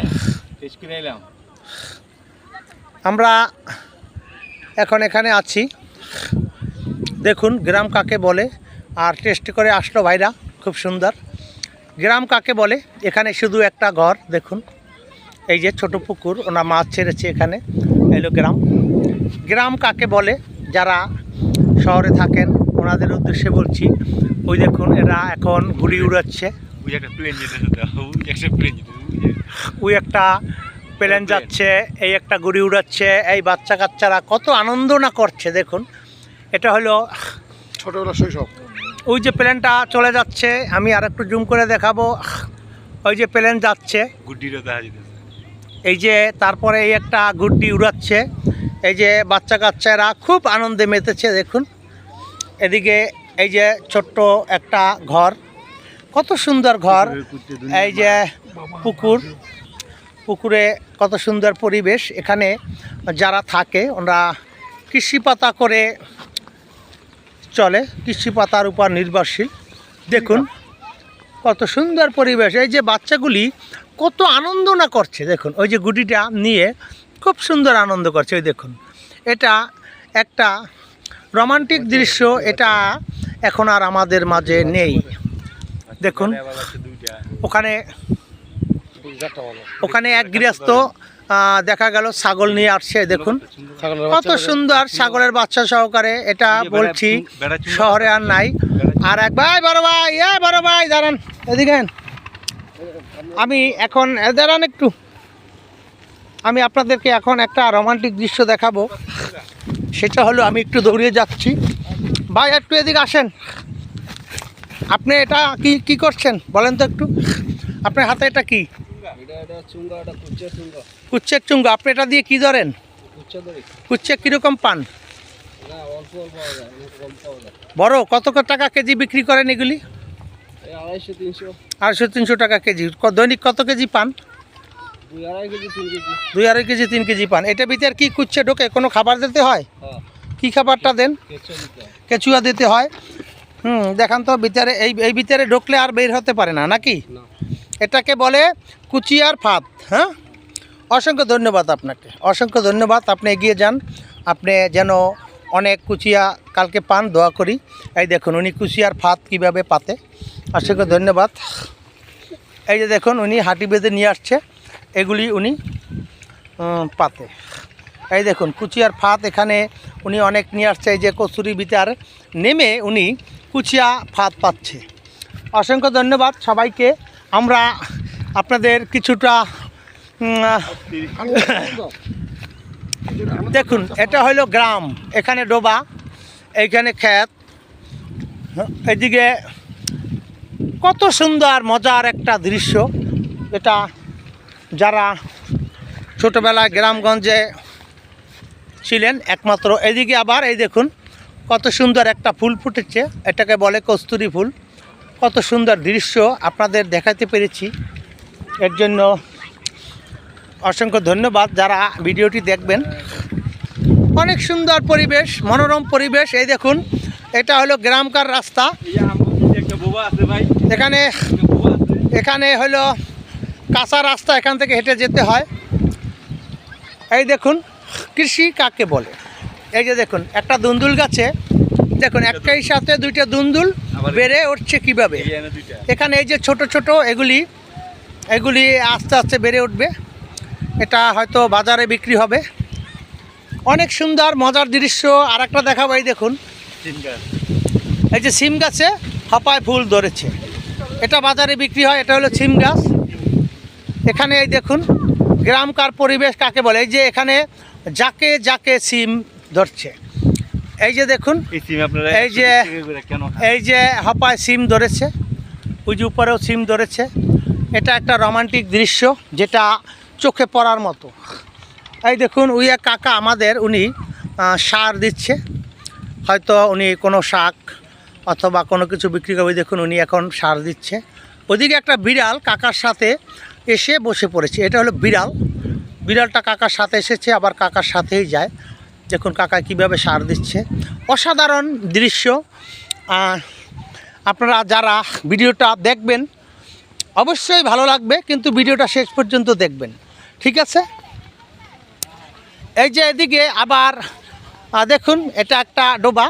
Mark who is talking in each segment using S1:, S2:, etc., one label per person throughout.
S1: আমরা এখন এখানে আছি। দেখুন, গ্রাম কাকে বলে? আর টেস্ট করে আসলো ভাইরা, খুব সুন্দর। গ্রাম কাকে বলে? এখানে শুধু একটা ঘর, দেখুন। এই যে ছোট পুকুর ওনা মাছ ছেড়েছে এখানে। এলো গ্রাম। গ্রাম কাকে বলে? যারা শহরে থাকেন, ওনাদের উদ্দেশ্যে বলছি, ওই দেখুন, এরা এখন ঘুড়ি উড়াচ্ছে।
S2: একটা প্লেন প্লেন
S1: ওই একটা প্লেন যাচ্ছে এই একটা গুড়ি উড়াচ্ছে এই বাচ্চা কাচ্চারা কত আনন্দ না করছে দেখুন। এটা হলো
S3: ছোটবেলা শৈশব।
S1: ওই যে প্লেনটা চলে যাচ্ছে আমি আর একটু জুম করে দেখাবো। ওই যে প্লেন যাচ্ছে। এই যে তারপরে এই একটা গুড্ডি উড়াচ্ছে এই যে বাচ্চা কাচ্চারা খুব আনন্দে মেতেছে দেখুন। এদিকে এই যে ছোট্ট একটা ঘর কত সুন্দর ঘর। এই যে পুকুর। পুকুরে কত সুন্দর পরিবেশ। এখানে যারা থাকে ওরা কৃষি পাতা করে চলে। কৃষি পাতার উপর নির্ভরশীল। দেখুন কত সুন্দর পরিবেশ। এই যে বাচ্চাগুলি কত আনন্দ না করছে। দেখুন ওই যে গুটিটা নিয়ে খুব সুন্দর আনন্দ করছে। ওই দেখুন এটা একটা রোমান্টিক দৃশ্য। এটা এখন আর আমাদের মাঝে নেই। দেখুন, ওখানে ওখানে এক গৃহস্থ দেখা গেল, ছাগল নিয়ে আসছে, দেখুন। কত সুন্দর ছাগলের বাচ্চা সহকারে, এটা বলছি, শহরে আর নাই। আর এক ভাই, বড় ভাই এ বড় ভাই, দাঁড়ান, এদিকে আমি এখন দাঁড়ান একটু। আমি আপনাদেরকে এখন একটা রোমান্টিক দৃশ্য দেখাবো। সেটা হলো, আমি একটু দৌড়িয়ে যাচ্ছি। ভাই, একটু এদিকে আসেন। আপনি এটা কি কি করছেন? বলেন তো একটু। আপনার হাতে এটা কি? কুচ্ছের চুঙ্গ। আপনি এটা দিয়ে কি ধরেন? কুচ্ছে কীরকম পান? বড়? কত কত টাকা কেজি বিক্রি করেন এগুলি?
S3: আড়াইশো তিনশো।
S1: টাকা কেজি। দৈনিক কত কেজি পান?
S3: দুই আড়াই কেজি তিন কেজি।
S1: পান। এটা ভিতরে আর কি কুচ্ছে ঢোকে? কোনো খাবার দিতে হয়?
S3: হ্যাঁ।
S1: কি খাবারটা দেন? কেঁচুয়া দিতে হয়। হুম দেখান তো ভিতরে এই এই ভিতরে ঢুকলে আর বের হতে পারে না নাকি? এটাকে বলে কুচিয়ার ফাঁদ হ্যাঁ? অসংখ্য ধন্যবাদ আপনাকে। অসংখ্য ধন্যবাদ আপনি এগিয়ে যান। আপনি যেন অনেক কুচিয়া কালকে পান দোয়া করি। এই দেখুন উনি কুচিয়ার ফাঁদ কীভাবে পাতে। অসংখ্য ধন্যবাদ। এই যে দেখুন উনি হাঁটি বেঁধে নিয়ে আসছে। এগুলি উনি পাতে। এই দেখুন, কুচিয়ার ফাঁদ এখানে উনি অনেক নিয়ে আসছে, এই যে কচুরি বিতার নেমে উনি কুচিয়া ফাঁদ পাচ্ছে। অসংখ্য ধন্যবাদ সবাইকে। আমরা আপনাদের কিছুটা দেখুন, এটা হলো গ্রাম, এখানে ডোবা, এইখানে ক্ষেত। এদিকে কত সুন্দর, মজার একটা দৃশ্য। এটা যারা ছোটোবেলায় গ্রামগঞ্জে ছিলেন একমাত্র। এদিকে আবার এই দেখুন, কত সুন্দর একটা ফুল ফুটেছে, এটাকে বলে কস্তুরি ফুল। কত সুন্দর দৃশ্য আপনাদের দেখাতে পেরেছি। এর জন্য অসংখ্য ধন্যবাদ যারা ভিডিওটি দেখবেন। অনেক সুন্দর পরিবেশ, মনোরম পরিবেশ, এই দেখুন, এটা হলো গ্রামকার রাস্তা। এখানে এখানে হলো কাঁচা রাস্তা, এখান থেকে হেঁটে যেতে হয়। এই দেখুন কৃষি কাকে বলে? এই যে দেখুন একটা দুন্দুল গাছে দেখুন একটাই সাথে দুইটা দুন্দুল বেড়ে উঠছে কীভাবে? এখানে এই যে ছোট ছোট এগুলি এগুলি আস্তে আস্তে বেড়ে উঠবে। এটা হয়তো বাজারে বিক্রি হবে। অনেক সুন্দর মজার দৃশ্য। আর একটা দেখাবো এই দেখুন। এই যে সিম গাছে হপায় ফুল ধরেছে। এটা বাজারে বিক্রি হয় এটা হলো সিম গাছ। এখানে এই দেখুন গ্রামকার পরিবেশ কাকে বলে? এই যে এখানে যাকে যাকে সিম ধরছে। এই যে দেখুন
S2: এই
S1: যে-
S2: 120 টাকা করে কেন? খান?
S1: এই যে হপায় সিম ধরেছে ওই যে উপরেও সিম ধরেছে। এটা একটা রোমান্টিক দৃশ্য যেটা চোখে পড়ার মতো। এই দেখুন ওই এক কাকা আমাদের উনি সার দিচ্ছে। হয়তো উনি কোনো শাক অথবা কোনো কিছু বিক্রি করবে দেখুন উনি এখন সার দিচ্ছে। ওদিকে একটা বিড়াল কাকার সাথে এসে বসে পড়েছে। এটা হলো বিড়াল। বিড়ালটা কাকার সাথে এসেছে, আবার কাকার সাথেই যায়। দেখুন কাকা কীভাবে সার দিচ্ছে। অসাধারণ দৃশ্য। আপনারা যারা ভিডিওটা দেখবেন, অবশ্যই ভালো লাগবে, কিন্তু ভিডিওটা শেষ পর্যন্ত দেখবেন। ঠিক আছে? এই যে এদিকে আবার দেখুন, এটা একটা ডোবা।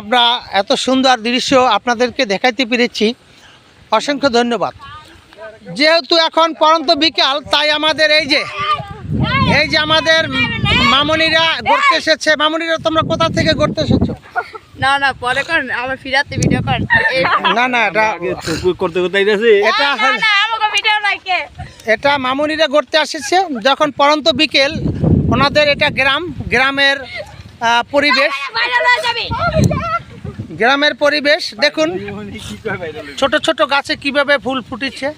S1: আমরা এত সুন্দর দৃশ্য আপনাদেরকে দেখাইতে পেরেছি। অসংখ্য ধন্যবাদ। যেহেতু এখন পরন্ত বিকাল তাই আমাদের এই যে এই যে আমাদের মামনিরা ঘুরতে এসেছে। মামনিরা তোমরা কোথা থেকে ঘুরতে এসেছ?
S4: না না পরে করেন আমার ফিরাতে ভিডিও করেন
S1: না না এটা
S2: করতে করতে আইতাছে।
S1: এটা
S4: না, আমাকে ভিডিও লাইকে
S1: এটা মামুনিরা ঘুরতে আসছে। যখন পরন্ত বিকেল ওনাদের এটা গ্রাম গ্রামের পরিবেশ।
S4: ভাইরাল হয়ে যাবি।
S1: গ্রামের পরিবেশ দেখুন ছোট ছোট গাছে কীভাবে ফুল ফুটেছে।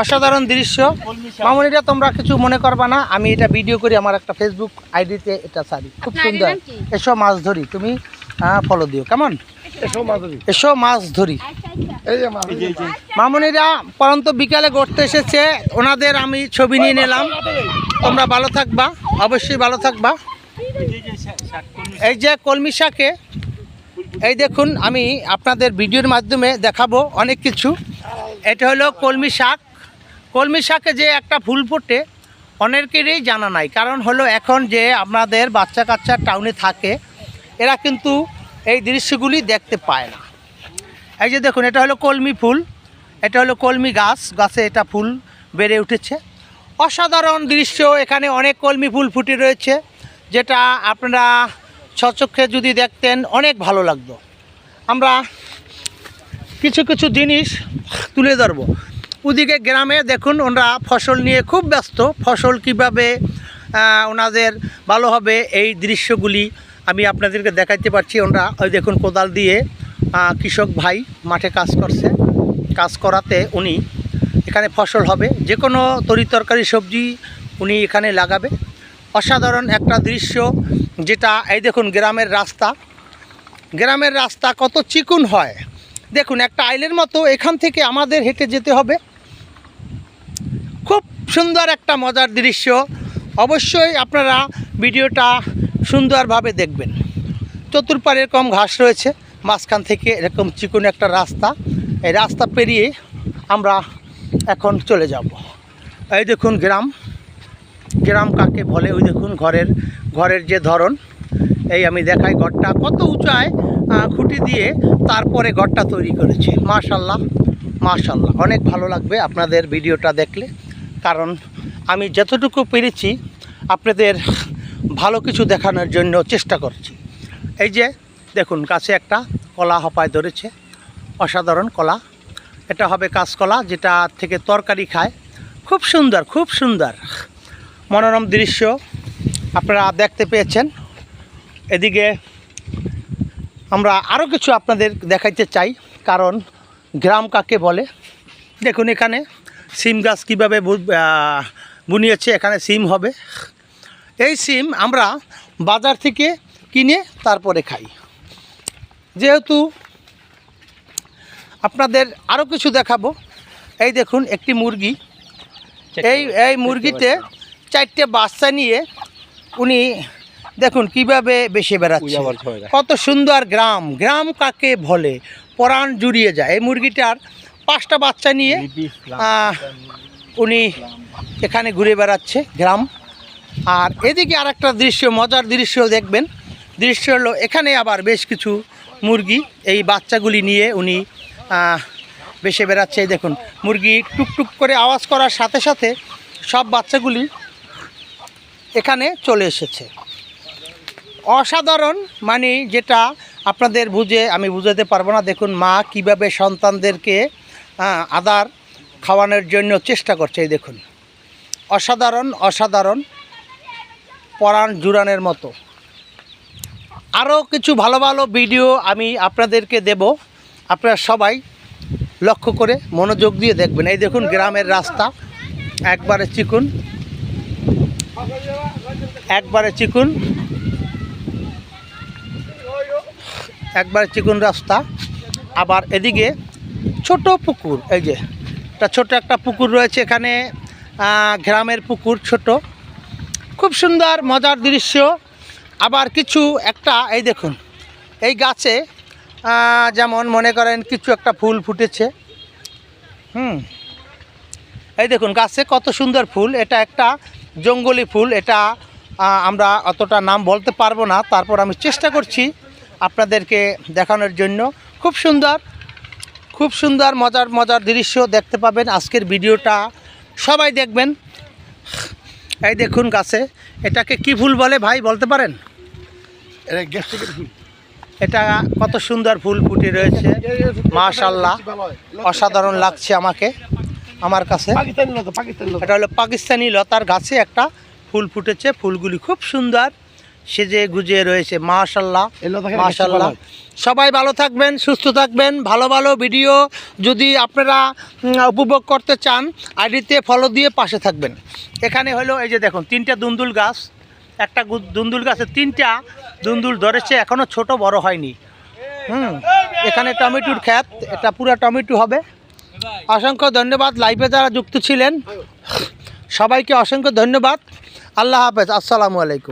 S1: অসাধারণ দৃশ্য। মামুনিরা তোমরা কিছু মনে করবা না আমি এটা ভিডিও করি আমার একটা ফেসবুক আইডিতে এটা ছাড়ি খুব সুন্দর।
S4: নাম কি?
S1: এসো মাছ ধরি তুমি ফলো দিও কেমন?
S3: এসো
S1: মাছ ধরি। মামুনিরা পরন্ত বিকালে ঘুরতে এসেছে ওনাদের আমি ছবি নিয়ে নিলাম। তোমরা ভালো থাকবা অবশ্যই ভালো থাকবা।
S2: এই যে কলমি
S1: শাকে এই দেখুন আমি আপনাদের ভিডিওর মাধ্যমে দেখাবো অনেক কিছু। এটা হলো কলমি শাক। কলমি শাকে যে একটা ফুল ফোটে, অনেকেরই জানা নাই। কারণ হলো এখন যে আপনাদের বাচ্চা কাচ্চা টাউনে থাকে, এরা কিন্তু এই দৃশ্যগুলি দেখতে পায় না। এই যে দেখুন, এটা হলো কলমি ফুল, এটা হলো কলমি গাছ, গাছে এটা ফুল বেড়ে উঠেছে। অসাধারণ দৃশ্য, এখানে অনেক কলমি ফুল ফুটে রয়েছে, যেটা আপনারা সচক্ষে যদি দেখতেন অনেক ভালো লাগতো। আমরা কিছু কিছু জিনিস তুলে ধরবো। ওদিকে গ্রামে দেখুন ওনারা ফসল নিয়ে খুব ব্যস্ত। ফসল কীভাবে ওনাদের ভালো হবে এই দৃশ্যগুলি আমি আপনাদেরকে দেখাইতে পারছি। ওনারা ওই দেখুন কোদাল দিয়ে কৃষক ভাই মাঠে কাজ করছে। কাজ করাতে উনি এখানে ফসল হবে। যে কোনো তরি তরকারি, সবজি উনি এখানে লাগাবে। অসাধারণ একটা দৃশ্য যেটা এই দেখুন গ্রামের রাস্তা। গ্রামের রাস্তা কত চিকুন হয়। দেখুন, একটা আইলের মতো এখান থেকে আমাদের হেঁটে যেতে হবে। খুব সুন্দর একটা মজার দৃশ্য। অবশ্যই আপনারা ভিডিওটা সুন্দরভাবে দেখবেন। চতুর্পাড়ে এরকম ঘাস রয়েছে, মাঝখান থেকে এরকম চিকুন একটা রাস্তা। এই রাস্তা পেরিয়ে আমরা এখন চলে যাব। এই দেখুন গ্রাম। গ্রাম কাকে বলে? ওই দেখুন ঘরের ঘরের যে ধরন। এই আমি দেখাই ঘরটা। কত উঁচায়? খুঁটি দিয়ে তারপরে ঘরটা তৈরি করেছে। মাশাল্লাহ মাশাল্লাহ অনেক ভালো লাগবে আপনাদের ভিডিওটা দেখলে। কারণ আমি যতটুকু পেরেছি, আপনাদের ভালো কিছু দেখানোর জন্য চেষ্টা করছি। এই যে, দেখুন, গাছে একটা কলা হপায় ধরেছে। অসাধারণ কলা। এটা হবে কাঁচকলা, যেটা থেকে তরকারি খায়। খুব সুন্দর খুব সুন্দর। মনোরম দৃশ্য আপনারা দেখতে পেয়েছেন। এদিকে আমরা আরও কিছু আপনাদের দেখাইতে চাই কারণ গ্রাম কাকে বলে? দেখুন এখানে সিম গাছ কীভাবে বুনিয়েছে এখানে সিম হবে। এই সিম আমরা বাজার থেকে কিনে তারপরে খাই। যেহেতু আপনাদের আরও কিছু দেখাবো। এই দেখুন একটি মুরগি। এই এই মুরগিতে চারটে বাচ্চা নিয়ে উনি দেখুন কীভাবে বেসে বেড়াচ্ছে। কত সুন্দর গ্রাম। গ্রাম কাকে বলে? পরাণ জুড়িয়ে যায়। এই মুরগিটার পাঁচটা বাচ্চা নিয়ে উনি এখানে ঘুরে বেড়াচ্ছে গ্রাম। আর এদিকে আর একটা দৃশ্য মজার দৃশ্য দেখবেন। দৃশ্য হলো এখানে আবার বেশ কিছু মুরগি এই বাচ্চাগুলি নিয়ে উনি বেসে বেড়াচ্ছে। দেখুন মুরগি টুকটুক করে আওয়াজ করার সাথে সাথে সব বাচ্চাগুলি এখানে চলে এসেছে। অসাধারণ মানে যেটা আপনাদের বুঝে, আমি বুঝাতে পারব না। দেখুন, মা কীভাবে সন্তানদেরকে আদার খাওয়ানোর জন্য চেষ্টা করছে, এই দেখুন। অসাধারণ অসাধারণ, পরাণ জুরানের মতো। আরও কিছু ভালো ভালো ভিডিও আমি আপনাদেরকে দেব। আপনারা সবাই লক্ষ্য করে মনোযোগ দিয়ে দেখবেন। এই দেখুন, গ্রামের রাস্তা। একবারে চিকুন। একবারে চিকুন। একবারে চিকুন রাস্তা, আবার এদিকে ছোট পুকুর, এই যে, একটা ছোট একটা পুকুর রয়েছে এখানে গ্রামের পুকুর ছোট। খুব সুন্দর, মজার দৃশ্য। আবার কিছু একটা, এই দেখুন, এই গাছে যেমন মনে করেন কিছু একটা ফুল ফুটেছে। হুম, এই দেখুন, গাছে কত সুন্দর ফুল। এটা একটা জঙ্গলি ফুল, এটা আমরা অতটা নাম বলতে পারব না। তারপর আমি চেষ্টা করছি আপনাদেরকে দেখানোর জন্য। খুব সুন্দর খুব সুন্দর মজার মজার দৃশ্য দেখতে পাবেন। আজকের ভিডিওটা সবাই দেখবেন। এই দেখুন গাছে এটাকে কি ফুল বলে ভাই বলতে পারেন?
S5: এটা
S1: কত সুন্দর ফুল ফুটে রয়েছে। মাশাল্লাহ অসাধারণ লাগছে আমাকে আমার কাছে। এটা হলো পাকিস্তানি লতার গাছে একটা ফুল ফুটেছে। ফুলগুলি খুব সুন্দর। সেজে গুজে রয়েছে মাশাল্লাহ মাশাল্লাহ সবাই ভালো থাকবেন সুস্থ থাকবেন ভালো ভালো ভিডিও যদি আপনারা উপভোগ করতে চান আইডিতে ফলো দিয়ে পাশে থাকবেন। এখানে হলো এই যে দেখুন তিনটা দুন্দুল গাছ একটা দুন্দুল গাছে তিনটা দুন্দুল ধরেছে এখনও ছোট বড় হয়নি। হুম এখানে টমেটোর খ্যাত এটা পুরো টমেটো হবে। অসংখ্য ধন্যবাদ লাইভে যারা যুক্ত ছিলেন সবাইকে অসংখ্য ধন্যবাদ। আল্লাহ হাফেজ আসসালামু আলাইকুম।